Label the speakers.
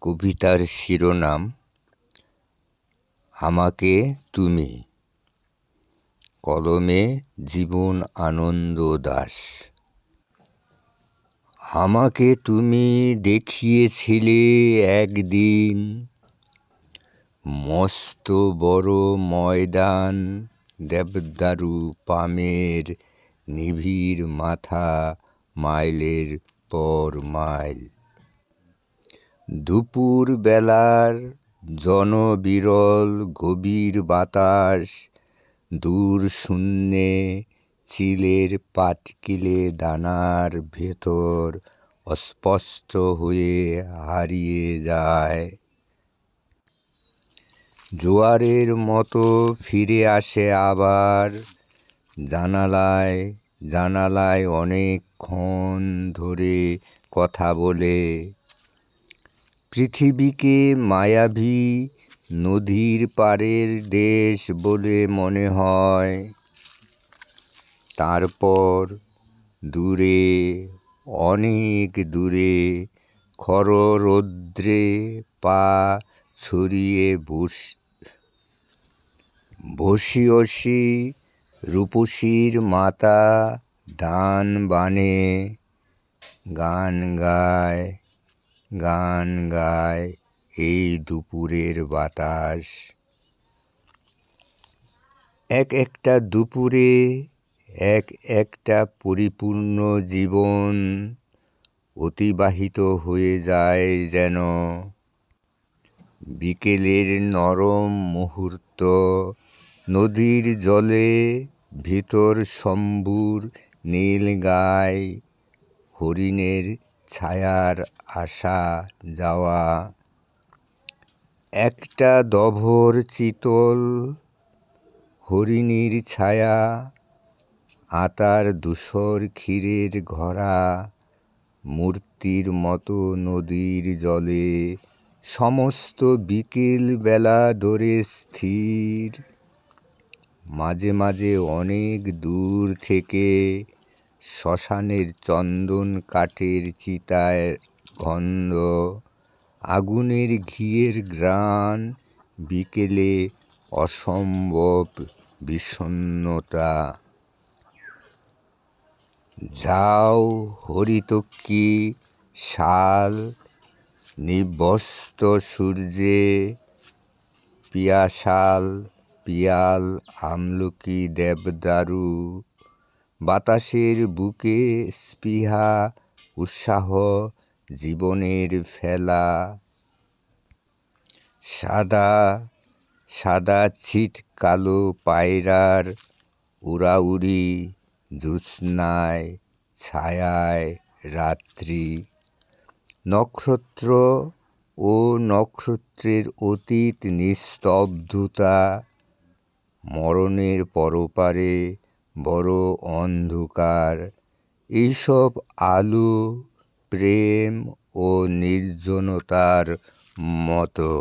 Speaker 1: কবিতার শিরোনাম, আমাকে তুমি। কলমে জীবন আনন্দ দাস। আমাকে তুমি দেখিয়েছিলে একদিন, মস্ত বড় ময়দান, দেবদারু পামের নিবিড় মাথা মাইলের পর মাইল। দুপুর বেলার জনবিরল গভীর বাতাস দূর শূন্যে চিলের পাটকিলে দানার ভেতর অস্পষ্ট হয়ে হারিয়ে যায়। জোয়ারের মতো ফিরে আসে আবার জানালায় জানালায় অনেকক্ষণ ধরে কথা বলে। পৃথিবীকে মায়াবী নদীর পাড়ের দেশ বলে মনে হয়। তারপর দূরে, অনেক দূরে, খররৌদ্রে পা ছড়িয়ে বস, বসিয়সি রূপসীর মাতা ধান বানে গান গায়। গান গায় এই দুপুরের বাতাস। এক একটা দুপুরে এক একটা পরিপূর্ণ জীবন অতিবাহিত হয়ে যায় যেন। বিকেলের নরম মুহূর্ত, নদীর জলে ভিতর শম্ভুর নীল গায়, হরিণের ছায়ার আসা যাওয়া। একটা দভর চিতল হরিণীর ছায়া, আতার ধূসর ক্ষীরের ঘরা, মূর্তির মতো নদীর জলে, সমস্ত বিকেল বেলা ধরে স্থির। মাঝে মাঝে অনেক দূর থেকে শ্মশানের চন্দন কাঠের চিতায় গন্ধ, আগুনের ঘিয়ের গ্রাণ বিকেলে অসম্ভব বিষণ্ণতা। যাও হরিতকি শাল, নিবস্ত সূর্যে, পিয়াশাল, পিয়াল, আমলকি, দেবদারু বাতাসের বুকে স্পৃহা, উৎসাহ, জীবনের ফেলা। সাদা সাদা ছিট কালো পায়রার উড়াউড়ি জ্যোৎস্নায়, ছায়ায় রাত্রি। নক্ষত্র ও নক্ষত্রের অতীত নিস্তব্ধতা, মরণের পরপারে বড় অন্ধকার। এইসব আলো প্রেম ও নির্জনতার মতো।